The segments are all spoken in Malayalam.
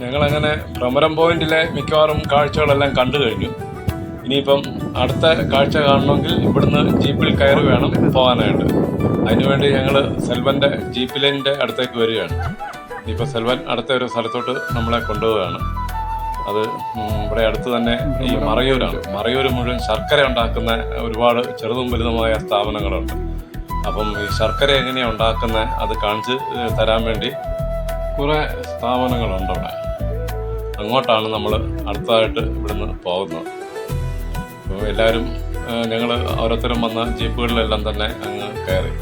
ഞങ്ങളങ്ങനെ ഭ്രമരം പോയിന്റിലെ മിക്കവാറും കാഴ്ചകളെല്ലാം കണ്ടു കഴിഞ്ഞു. ഇനിയിപ്പം അടുത്ത കാഴ്ച കാണണമെങ്കിൽ ഇവിടുന്ന് ജീപ്പിൽ കയറി വേണം പോകാനായിട്ട്. അതിനുവേണ്ടി ഞങ്ങൾ സെൽവന്റെ ജീപ്പിലിന്റെ അടുത്തേക്ക് വരികയാണ്. ഇപ്പോൾ സെൽവൻ അടുത്ത ഒരു സ്ഥലത്തോട്ട് നമ്മളെ കൊണ്ടുപോവുകയാണ്. അത് ഇവിടെ അടുത്ത് തന്നെ ഈ മറയൂരാണ്. മറയൂർ മുഴുവൻ ശർക്കര ഉണ്ടാക്കുന്ന ഒരുപാട് ചെറുതും വലുതുമായ സ്ഥാപനങ്ങളുണ്ട്. അപ്പം ഈ ശർക്കര എങ്ങനെയാണ് ഉണ്ടാക്കുന്നത് അത് കാണിച്ച് തരാൻ വേണ്ടി കുറേ സ്ഥാപനങ്ങളുണ്ട് അവിടെ അങ്ങോട്ടാണ് നമ്മൾ അടുത്തായിട്ട് ഇവിടുന്ന് പോകുന്നത്. അപ്പോൾ എല്ലാവരും ഞങ്ങൾ ഓരോരുത്തരും വന്ന ജീപ്പുകളിലെല്ലാം തന്നെ അങ്ങ് കയറി.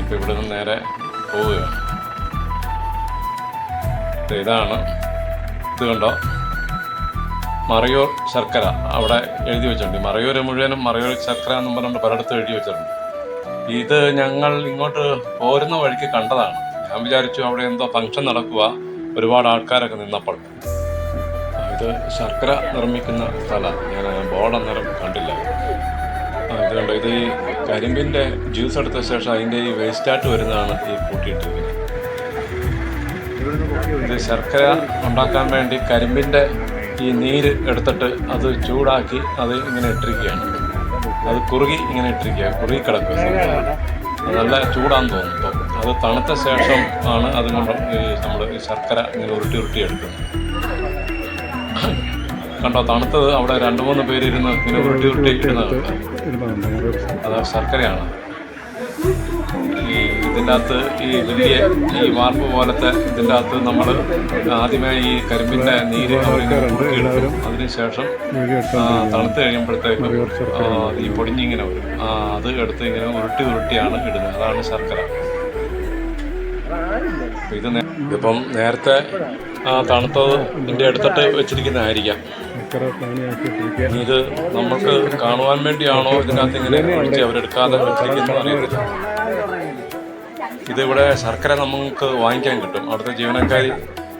ഇപ്പം ഇവിടുന്ന് നേരെ പോവുകയാണ്. ഇതാണ്. ഇത് കണ്ടോ? മറയൂർ ശർക്കര. അവിടെ എഴുതി വെച്ചിട്ടുണ്ട്. മറയൂർ മുഴുവനും മറയൂർ ശർക്കര എന്നും പറഞ്ഞുകൊണ്ട് പലയിടത്തും എഴുതി വെച്ചിട്ടുണ്ട്. ഇത് ഞങ്ങൾ ഇങ്ങോട്ട് പോരുന്ന വഴിക്ക് കണ്ടതാണ്. ഞാൻ വിചാരിച്ചു അവിടെ എന്തോ ഫംഗ്ഷൻ നടക്കുക ഒരുപാട് ആൾക്കാരൊക്കെ നിന്നപ്പോൾ. ഇത് ശർക്കര നിർമ്മിക്കുന്ന സ്ഥലമാണ് ഞാൻ ബോർഡ് അന്നേരം കണ്ടില്ല. ഇത് കണ്ടോ? ഇത് ഈ കരിമ്പിന്റെ ജ്യൂസ് എടുത്ത ശേഷം അതിന്റെ ഈ വേസ്റ്റായിട്ട് വരുന്നതാണ് ഈ കൂട്ടിയിട്ടിരിക്കുന്നത്. ഇത് ശർക്കര ഉണ്ടാക്കാൻ വേണ്ടി കരിമ്പിന്റെ ഈ നീര് എടുത്തിട്ട് അത് ചൂടാക്കി അത് ഇങ്ങനെ ഇട്ടിരിക്കുകയാണ്. അത് കുറുകി ഇങ്ങനെ ഇട്ടിരിക്കുക കുറുകി കിടക്കുക. നല്ല ചൂടാന്ന് തോന്നുന്നു. ഇപ്പം. അത് തണുത്ത ശേഷം ആണ് അത് നമ്മൾ ശർക്കര ഇങ്ങനെ ഉരുട്ടി ഉരുട്ടി എടുക്കുന്നത്. കണ്ടോ തണുത്തത് അവിടെ രണ്ട് മൂന്ന് പേര് ഇരുന്ന് ഇങ്ങനെ ഉരുട്ടി ഉരുട്ടി ഇടുന്നത് അത് ശർക്കരയാണ്. ഈ ഇതിന്റെ അകത്ത് ഈ വലിയ ഈ വാർപ്പ് പോലത്തെ ഇതിന്റെ അകത്ത് നമ്മൾ ആദ്യമേ ഈ കരിമ്പിന്റെ നീര് അതിനുശേഷം തണുത്ത് കഴിയുമ്പോഴത്തേക്കും ഈ പൊടിഞ്ഞിങ്ങനെ വരും. അത് എടുത്ത് ഇങ്ങനെ ഉരുട്ടി ഉരുട്ടിയാണ് ഇടുന്നത്. അതാണ് ശർക്കര. ഇത് ഇപ്പം നേരത്തെ ആ തണുത്തത് ഇതിന്റെ എടുത്തിട്ട് വെച്ചിരിക്കുന്നതായിരിക്കാം. ഇത് നമുക്ക് കാണുവാൻ വേണ്ടിയാണോ ഇതിനകത്ത് ഇങ്ങനെ അവരെടുക്കാതെ വെച്ചിരിക്കുന്നത്? അറിയത്തില്ല ഇതിവിടെ ശർക്കര നമുക്ക് വാങ്ങിക്കാൻ കിട്ടും. അവിടുത്തെ ജീവനക്കാരി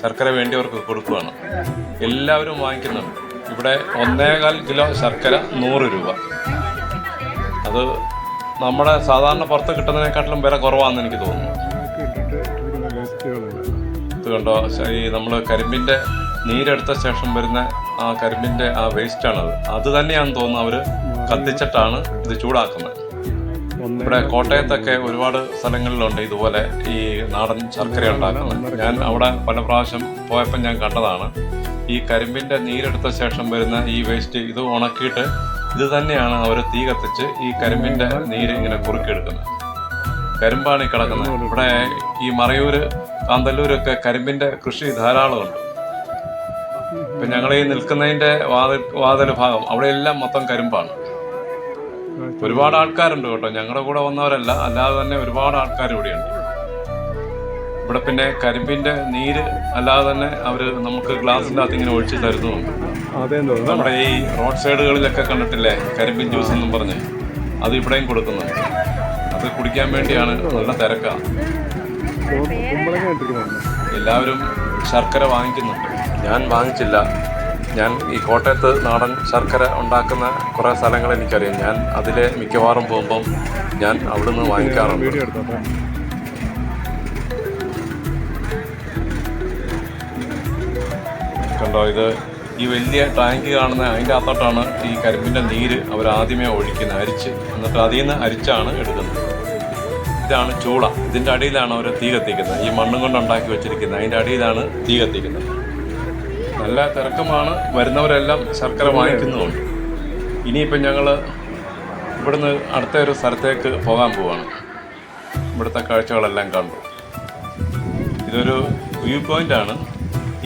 ശർക്കര വേണ്ടിയവർക്ക് കൊടുക്കുകയാണ് എല്ലാവരും വാങ്ങിക്കുന്നുണ്ട്. ഇവിടെ ഒന്നേകാൽ കിലോ ശർക്കര നൂറ് രൂപ. അത് നമ്മുടെ സാധാരണ പുറത്ത് കിട്ടുന്നതിനെക്കാട്ടിലും വില കുറവാണെന്ന് എനിക്ക് തോന്നുന്നു. ഇത് കണ്ടോ? ഈ നമ്മൾ കരിമ്പിന്റെ നീരെടുത്ത ശേഷം വരുന്ന ആ കരിമ്പിന്റെ ആ വേസ്റ്റാണത് അത് തന്നെയാണെന്ന് തോന്നുന്നത് അവർ കത്തിച്ചിട്ടാണ് ഇത് ചൂടാക്കുന്നത്. ഇവിടെ കോട്ടയത്തൊക്കെ ഒരുപാട് സ്ഥലങ്ങളിലുണ്ട് ഇതുപോലെ ഈ നാടൻ ശർക്കര ഉണ്ടാക്കുന്നത്. ഞാൻ അവിടെ പല പ്രാവശ്യം പോയപ്പോൾ ഞാൻ കണ്ടതാണ്. ഈ കരിമ്പിന്റെ നീരെടുത്ത ശേഷം വരുന്ന ഈ വേസ്റ്റ് ഇത് ഉണക്കിയിട്ട് ഇത് തന്നെയാണ് അവർ തീ കത്തിച്ച് ഈ കരിമ്പിന്റെ നീര് ഇങ്ങനെ കുറുക്കിയെടുക്കുന്നത്. കരിമ്പാണ് ഈ കിടക്കുന്നത്. ഇവിടെ ഈ മറയൂര് കാന്തല്ലൂരൊക്കെ കരിമ്പിന്റെ കൃഷി ധാരാളമുണ്ട്. ഇപ്പൊ ഞങ്ങൾ ഈ നിൽക്കുന്നതിന്റെ വാതിൽ വാതിൽ ഭാഗം അവിടെയെല്ലാം മൊത്തം കരിമ്പാണ്. ഒരുപാട് ആൾക്കാരുണ്ട് കേട്ടോ. ഞങ്ങളുടെ കൂടെ വന്നവരല്ല. അല്ലാതെ തന്നെ ഒരുപാട് ആൾക്കാർ ഇവിടെയുണ്ട്. ഇവിടെ പിന്നെ കരിമ്പിന്റെ നീര് അല്ലാതെ തന്നെ അവർ നമുക്ക് ഗ്ലാസിന്റെ അകത്ത് ഇങ്ങനെ ഒഴിച്ച് തരുന്നുണ്ട്. നമ്മുടെ ഈ റോഡ് സൈഡുകളിലൊക്കെ കണ്ടിട്ടില്ലേ? കരിമ്പിൻ ജ്യൂസ് എന്നും പറഞ്ഞ്. അത് ഇവിടെയും കൊടുക്കുന്നു അത് കുടിക്കാൻ വേണ്ടിയാണ്. നല്ല തിരക്കാണ് എല്ലാവരും ശർക്കര വാങ്ങിക്കുന്നുണ്ട്. ഞാൻ വാങ്ങിച്ചില്ല. ഞാൻ ഈ കോട്ടയത്ത് നാടൻ ശർക്കര ഉണ്ടാക്കുന്ന കുറേ സ്ഥലങ്ങൾ എനിക്കറിയാം. ഞാൻ അതിലെ മിക്കവാറും പോകുമ്പം ഞാൻ അവിടുന്ന് വാങ്ങിക്കാറുണ്ട്. കണ്ടോ ഇത് ഈ വലിയ ടാങ്ക് കാണുന്ന അതിന്റെ അകത്തോട്ടാണ് ഈ കരിമ്പിന്റെ നീര് അവർ ആദ്യമേ ഒഴിക്കുന്നത് അരിച്ച്. എന്നിട്ട് അതിൽ നിന്ന് അരിച്ചാണ് എടുക്കുന്നത്. ഇതാണ് ചൂള. ഇതിന്റെ അടിയിലാണ് അവർ തീ കത്തിക്കുന്നത്. ഈ മണ്ണും കൊണ്ട് ഉണ്ടാക്കി വെച്ചിരിക്കുന്നത്. അതിന്റെ അടിയിലാണ് തീ കത്തിക്കുന്നത്. നല്ല തിരക്കമാണ്. വരുന്നവരെല്ലാം ശർക്കര വാങ്ങിക്കുന്നുമുണ്ട്. ഇനിയിപ്പം ഞങ്ങൾ ഇവിടുന്ന് അടുത്ത ഒരു സ്ഥലത്തേക്ക് പോകാൻ പോവാണ്. ഇവിടുത്തെ കാഴ്ചകളെല്ലാം കണ്ടു. ഇതൊരു വ്യൂ പോയിന്റ് ആണ്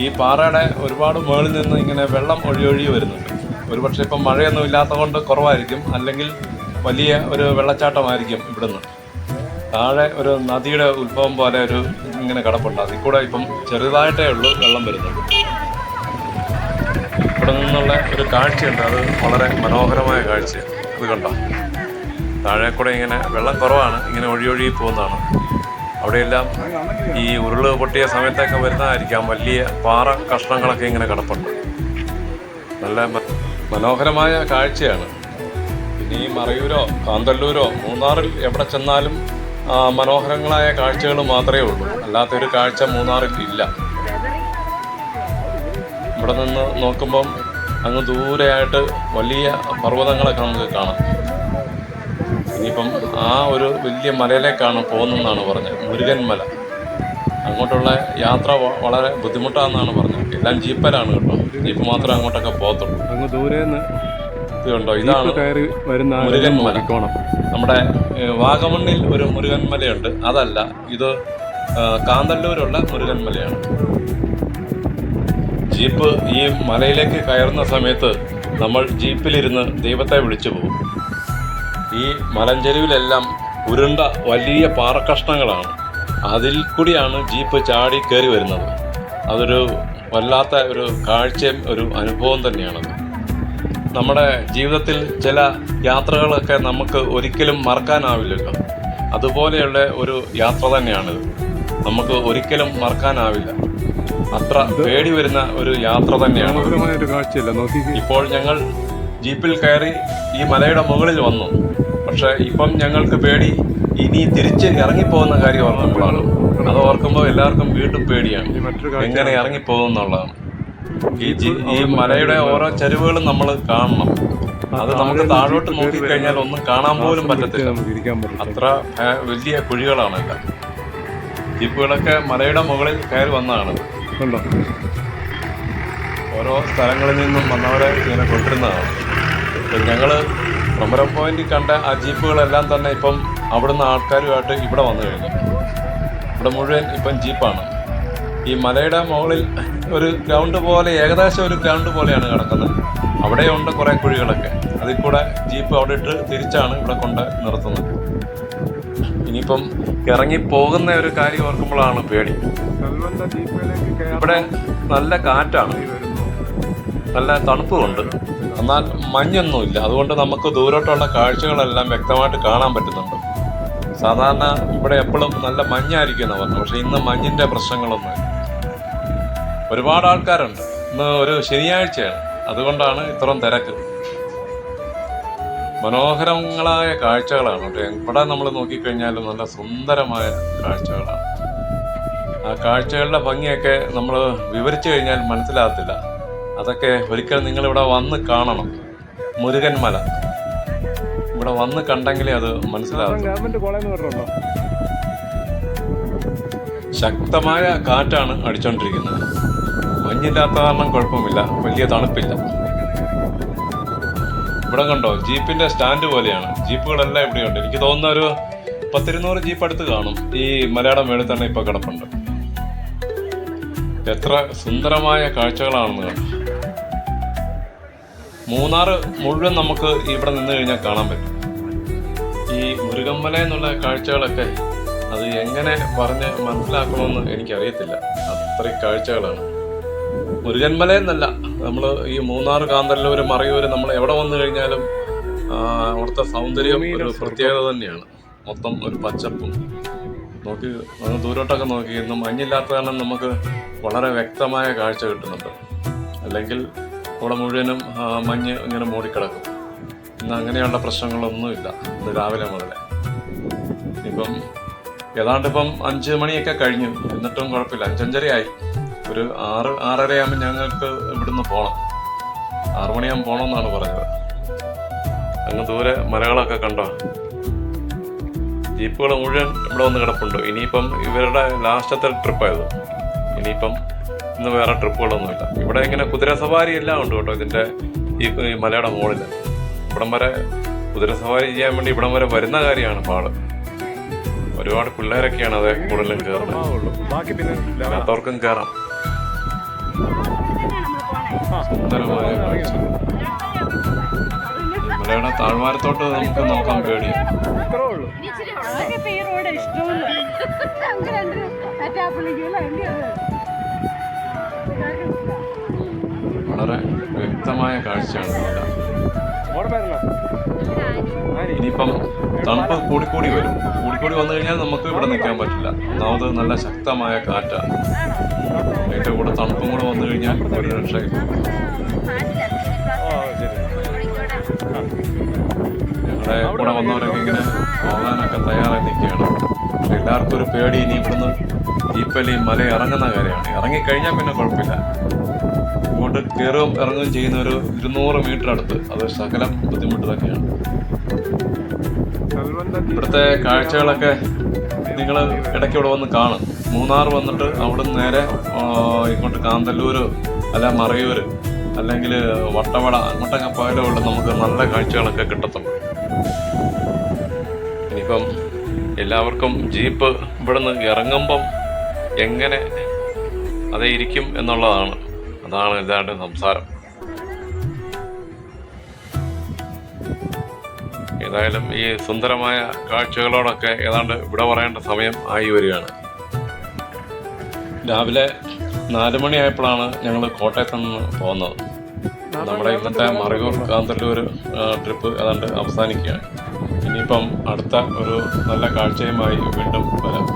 ഈ പാറയുടെ ഒരുപാട് മുകളിൽ നിന്ന് ഇങ്ങനെ വെള്ളം ഒഴി ഒഴി വരുന്നുണ്ട്. ഒരുപക്ഷെ ഇപ്പം മഴയൊന്നും ഇല്ലാത്തതുകൊണ്ട് കുറവായിരിക്കും. അല്ലെങ്കിൽ വലിയ ഒരു വെള്ളച്ചാട്ടമായിരിക്കും ഇവിടുന്ന്. താഴെ ഒരു നദിയുടെ ഉത്ഭവം പോലെ ഒരു ഇങ്ങനെ കിടപ്പുണ്ട്. അതിൽ കൂടെ ഇപ്പം ചെറുതായിട്ടേ ഉള്ളൂ വെള്ളം വരുന്നത്. നിന്നുള്ള ഒരു കാഴ്ചയുണ്ട്. അത് വളരെ മനോഹരമായ കാഴ്ച അത് കണ്ടോ? താഴെ കൂടെ ഇങ്ങനെ വെള്ളം കുറവാണ്. ഇങ്ങനെ ഒഴി ഒഴി പോകുന്നതാണ്. അവിടെയെല്ലാം ഈ ഉരുൾ പൊട്ടിയ സമയത്തൊക്കെ വരുന്നതായിരിക്കാം. വലിയ പാറ കഷ്ണങ്ങളൊക്കെ ഇങ്ങനെ കിടപ്പുണ്ട്. നല്ല മനോഹരമായ കാഴ്ചയാണ്. പിന്നെ ഈ മറയൂരോ കാന്തല്ലൂരോ മൂന്നാറിൽ എവിടെ ചെന്നാലും മനോഹരങ്ങളായ കാഴ്ചകൾ മാത്രമേ ഉള്ളൂ. അല്ലാത്തൊരു കാഴ്ച മൂന്നാറിൽ ഇല്ല. ഇവിടെ നിന്ന് നോക്കുമ്പം അങ്ങ് ദൂരെയായിട്ട് വലിയ പർവതങ്ങളൊക്കെ നമുക്ക് കാണാം. ഇനിയിപ്പം ആ ഒരു വലിയ മലയിലേക്കാണ് പോകുന്നതെന്നാണ് പറഞ്ഞത്. മുരുകൻ മല. അങ്ങോട്ടുള്ള യാത്ര വളരെ ബുദ്ധിമുട്ടാണെന്നാണ് പറഞ്ഞത്. എല്ലാം ജീപ്പലാണ് കേട്ടോ. ജീപ്പ് മാത്രമേ അങ്ങോട്ടൊക്കെ പോകത്തുള്ളൂ. അങ്ങ് ദൂരെ ഇതുണ്ടോ ഇതാണ് മുരുകൻ മല. നമ്മുടെ വാഗമണ്ണിൽ ഒരു മുരുകൻ മലയുണ്ട്. അതല്ല ഇത് കാന്തല്ലൂരുള്ള മുരുകൻ മലയാണ്. ജീപ്പ് ഈ മലയിലേക്ക് കയറുന്ന സമയത്ത് നമ്മൾ ജീപ്പിലിരുന്ന് ദൈവത്തെ വിളിച്ചു പോകും. ഈ മലഞ്ചെരുവിലെല്ലാം ഉരുണ്ട വലിയ പാറക്കഷ്ണങ്ങളാണ്. അതിൽ കൂടിയാണ് ജീപ്പ് ചാടി കയറി വരുന്നത്. അതൊരു വല്ലാത്ത ഒരു കാഴ്ചയും ഒരു അനുഭവം തന്നെയാണത്. നമ്മുടെ ജീവിതത്തിൽ ചില യാത്രകളൊക്കെ നമുക്ക് ഒരിക്കലും മറക്കാനാവില്ലല്ലോ. അതുപോലെയുള്ള ഒരു യാത്ര തന്നെയാണിത്. നമുക്ക് ഒരിക്കലും മറക്കാനാവില്ല. അത്ര പേടി വരുന്ന ഒരു യാത്ര തന്നെയാണ്. ഇപ്പോൾ ഞങ്ങൾ ജീപ്പിൽ കയറി ഈ മലയുടെ മുകളിൽ വന്നു. പക്ഷെ ഇപ്പം ഞങ്ങൾക്ക് പേടി ഇനി തിരിച്ച് ഇറങ്ങിപ്പോകുന്ന കാര്യം ഓർക്കുമ്പോഴാണ് അത് ഓർക്കുമ്പോൾ എല്ലാവർക്കും വീണ്ടും പേടിയാണ്. എങ്ങനെ ഇറങ്ങിപ്പോകും എന്നുള്ളതാണ് ഈ ഈ മലയുടെ ഓരോ ചരിവുകളും നമ്മൾ കാണണം. അത് നമുക്ക് താഴോട്ട് നോക്കിക്കഴിഞ്ഞാൽ ഒന്നും കാണാൻ പോലും പറ്റത്തില്ല. അത്ര വലിയ കുഴികളാണ് എല്ലാം ജീപ്പുകളൊക്കെ മലയുടെ മുകളിൽ കയറി വന്നതാണ്. കണ്ടോ ഓരോ സ്ഥലങ്ങളിൽ നിന്നും വന്നവരെ ഇങ്ങനെ കൊണ്ടിരുന്നതാണ് ഞങ്ങൾ ഭ്രമര പോയിന്റിൽ കണ്ട ആ ജീപ്പുകളെല്ലാം തന്നെ ഇപ്പം അവിടുന്ന് ആൾക്കാരുമായിട്ട് ഇവിടെ വന്നു കഴിഞ്ഞു. ഇവിടെ മുഴുവൻ ഇപ്പം ജീപ്പാണ്. ഈ മലയുടെ മുകളിൽ ഒരു ഗ്രൗണ്ട് പോലെ ഏകദേശം ഒരു ഗ്രൗണ്ട് പോലെയാണ് കിടക്കുന്നത്. അവിടെയുണ്ട് കുറേ കുഴികളൊക്കെ. അതിൽ കൂടെ ജീപ്പ് അവിടെ ഇട്ട് തിരിച്ചാണ് ഇവിടെ കൊണ്ട് നിർത്തുന്നത്. ഇനിയിപ്പം ഇറങ്ങി പോകുന്ന ഒരു കാര്യം ഓർക്കുമ്പോഴാണ് പേടി. ഇവിടെ നല്ല കാറ്റാണ്. നല്ല തണുപ്പുമുണ്ട്. എന്നാൽ മഞ്ഞൊന്നുമില്ല. അതുകൊണ്ട് നമുക്ക് ദൂരോട്ടുള്ള കാഴ്ചകളെല്ലാം വ്യക്തമായിട്ട് കാണാൻ പറ്റുന്നുണ്ട്. സാധാരണ ഇവിടെ എപ്പോഴും നല്ല മഞ്ഞായിരിക്കും പറഞ്ഞു. പക്ഷെ ഇന്ന് മഞ്ഞിന്റെ പ്രശ്നങ്ങളൊന്നും ഒരുപാട് ആൾക്കാരുണ്ട്. ഇന്ന് ഒരു ശനിയാഴ്ചയാണ്. അതുകൊണ്ടാണ് ഇത്രയും തിരക്ക്. മനോഹരങ്ങളായ കാഴ്ചകളാണ് കേട്ടോ. എവിടെ നമ്മൾ നോക്കിക്കഴിഞ്ഞാലും നല്ല സുന്ദരമായ കാഴ്ചകളാണ്. ആ കാഴ്ചകളുടെ ഭംഗിയൊക്കെ നമ്മൾ വിവരിച്ചു കഴിഞ്ഞാൽ മനസ്സിലാകത്തില്ല. അതൊക്കെ ഒരിക്കൽ നിങ്ങളിവിടെ വന്ന് കാണണം. മുരുകൻ മല. ഇവിടെ വന്ന് കണ്ടെങ്കിലേ അത് മനസ്സിലാകും ശക്തമായ കാറ്റാണ് അടിച്ചോണ്ടിരിക്കുന്നത്. മഞ്ഞില്ലാത്ത കാരണം കുഴപ്പമില്ല. വലിയ തണുപ്പില്ല. ഇവിടെ കണ്ടോ ജീപ്പിന്റെ സ്റ്റാൻഡ് പോലെയാണ്. ജീപ്പുകളെല്ലാം ഇവിടെയുണ്ട് എനിക്ക് തോന്നുന്ന ഒരു പത്തിരുന്നൂറ് ജീപ്പ് അടുത്ത് കാണും. ഈ മലയാളം മേളിൽ തന്നെ ഇപ്പൊ കിടപ്പുണ്ട്. എത്ര സുന്ദരമായ കാഴ്ചകളാണെന്ന് കാണും. മൂന്നാറ് മുഴുവൻ നമുക്ക് ഇവിടെ നിന്ന് കഴിഞ്ഞാൽ കാണാൻ പറ്റും. ഈ മുരുകമ്മല എന്നുള്ള കാഴ്ചകളൊക്കെ അത് എങ്ങനെ പറഞ്ഞ് മനസ്സിലാക്കണമെന്ന് എനിക്കറിയത്തില്ല. അത്രയും കാഴ്ചകളാണ്. മുരുകന്മല എന്നല്ല നമ്മൾ ഈ മൂന്നാർ കാന്തല്ലൂർ മറയൂർ നമ്മൾ എവിടെ വന്നു കഴിഞ്ഞാലും അവിടുത്തെ സൗന്ദര്യം ഒരു പ്രത്യേകത തന്നെയാണ്. മൊത്തം ഒരു പച്ചപ്പും. നോക്കി ദൂരോട്ടൊക്കെ നോക്കി ഇന്ന് മഞ്ഞില്ലാത്ത കാരണം നമുക്ക് വളരെ വ്യക്തമായ കാഴ്ച കിട്ടുന്നുണ്ട്. അല്ലെങ്കിൽ ഇവിടെ മുഴുവനും മഞ്ഞ് ഇങ്ങനെ മൂടിക്കിടക്കും. ഇന്ന് അങ്ങനെയുള്ള പ്രശ്നങ്ങളൊന്നുമില്ല ഇന്ന് രാവിലെ മുതലേ. ഇപ്പം ഏതാണ്ട് ഇപ്പം അഞ്ച് മണിയൊക്കെ കഴിഞ്ഞു. എന്നിട്ടും കുഴപ്പമില്ല. അഞ്ചഞ്ചരയായി. ഒരു ആറ് ആറര ആകുമ്പോൾ ഞങ്ങൾക്ക് ഇവിടുന്ന് പോകണം ആറു മണിയാകുമ്പോൾ പോകണമെന്നാണ് പറഞ്ഞത്. അങ്ങ് ദൂരെ മലകളൊക്കെ കണ്ടോ? ജീപ്പുകൾ മുഴുവൻ ഇവിടെ വന്ന് കിടപ്പുണ്ട്. ഇനിയിപ്പം ഇവരുടെ ലാസ്റ്റത്തെ ട്രിപ്പായത്. ഇനിയിപ്പം ഇന്ന് വേറെ ട്രിപ്പുകളൊന്നുമില്ല. ഇവിടെ ഇങ്ങനെ കുതിര സവാരി എല്ലാം ഉണ്ട് കേട്ടോ ഇതിന്റെ ഈ മലയുടെ മുകളിൽ ഇവിടം വരെ കുതിര സവാരി ചെയ്യാൻ വേണ്ടി ഇവിടം വരെ വരുന്ന കാര്യമാണ് പാട്. ഒരുപാട് പിള്ളേരൊക്കെയാണ് അത് കൂടുതലും കയറുന്നത് അവർക്കും കയറാം സുന്ദരമായ താഴ്വാരത്തോട്ട് നമുക്ക് നോക്കാൻ പേടി വളരെ വ്യക്തമായ കാഴ്ചയാണ്. ഇനിയിപ്പം തണുപ്പ് കൂടിക്കൂടി വരും. കൂടിക്കൂടി വന്നു കഴിഞ്ഞാൽ നമുക്ക് ഇവിടെ നിൽക്കാൻ പറ്റില്ല. ഒന്നാമത് നല്ല ശക്തമായ കാറ്റാണ്. അതിന്റെ കൂടെ തണുപ്പും കൂടെ വന്നു കഴിഞ്ഞാൽ ഒരു രക്ഷയില്ല. ഞങ്ങളുടെ കൂടെ വന്നവരൊക്കെ ഇങ്ങനെ പോകാനൊക്കെ തയ്യാറായി നിൽക്കുകയാണ്. എല്ലാവർക്കും ഒരു പേടി. ഇനി ഇവിടുന്ന് ഈപ്പലി മല ഇറങ്ങുന്ന കാര്യമാണ്. ഇറങ്ങിക്കഴിഞ്ഞാൽ പിന്നെ കുഴപ്പമില്ല. ഇങ്ങോട്ട് കയറുകയും ഇറങ്ങുകയും ചെയ്യുന്ന ഒരു ഇരുന്നൂറ് മീറ്റർ അടുത്ത്. അത് സകലം ബുദ്ധിമുട്ട് തന്നെയാണ് ഇവിടുത്തെ കാഴ്ചകളൊക്കെ നിങ്ങൾ ഇടയ്ക്ക് ഇവിടെ വന്ന് കാണും. മൂന്നാർ വന്നിട്ട് അവിടെ നിന്ന് നേരെ ഇങ്ങോട്ട് കാന്തല്ലൂർ അല്ല മറയൂർ അല്ലെങ്കിൽ വട്ടവട അങ്ങോട്ടൊക്കെ പോയാലേ ഉള്ളൂ. നമുക്ക് നല്ല കാഴ്ചകളൊക്കെ കിട്ടത്തുള്ളൂ. ഇനിയിപ്പം എല്ലാവർക്കും ജീപ്പ് ഇവിടെ നിന്ന് ഇറങ്ങുമ്പം എങ്ങനെ അതേ ഇരിക്കും എന്നുള്ളതാണ്. അതാണ് ഏതാണ്ട് സംസാരം. ഏതായാലും ഈ സുന്ദരമായ കാഴ്ചകളോടൊക്കെ ഏതാണ്ട് ഇവിടെ പറയേണ്ട സമയം ആയി വരികയാണ്. രാവിലെ നാല് മണിയായപ്പോഴാണ് ഞങ്ങൾ കോട്ടയത്ത് നിന്ന് പോകുന്നത് നമ്മുടെ ഇന്നത്തെ മറയൂർ കാന്തല്ലൂർ ട്രിപ്പ് ഏതാണ്ട് അവസാനിക്കുകയാണ്. ഇനിയിപ്പം അടുത്ത ഒരു നല്ല കാഴ്ചയുമായി വീണ്ടും വരാം.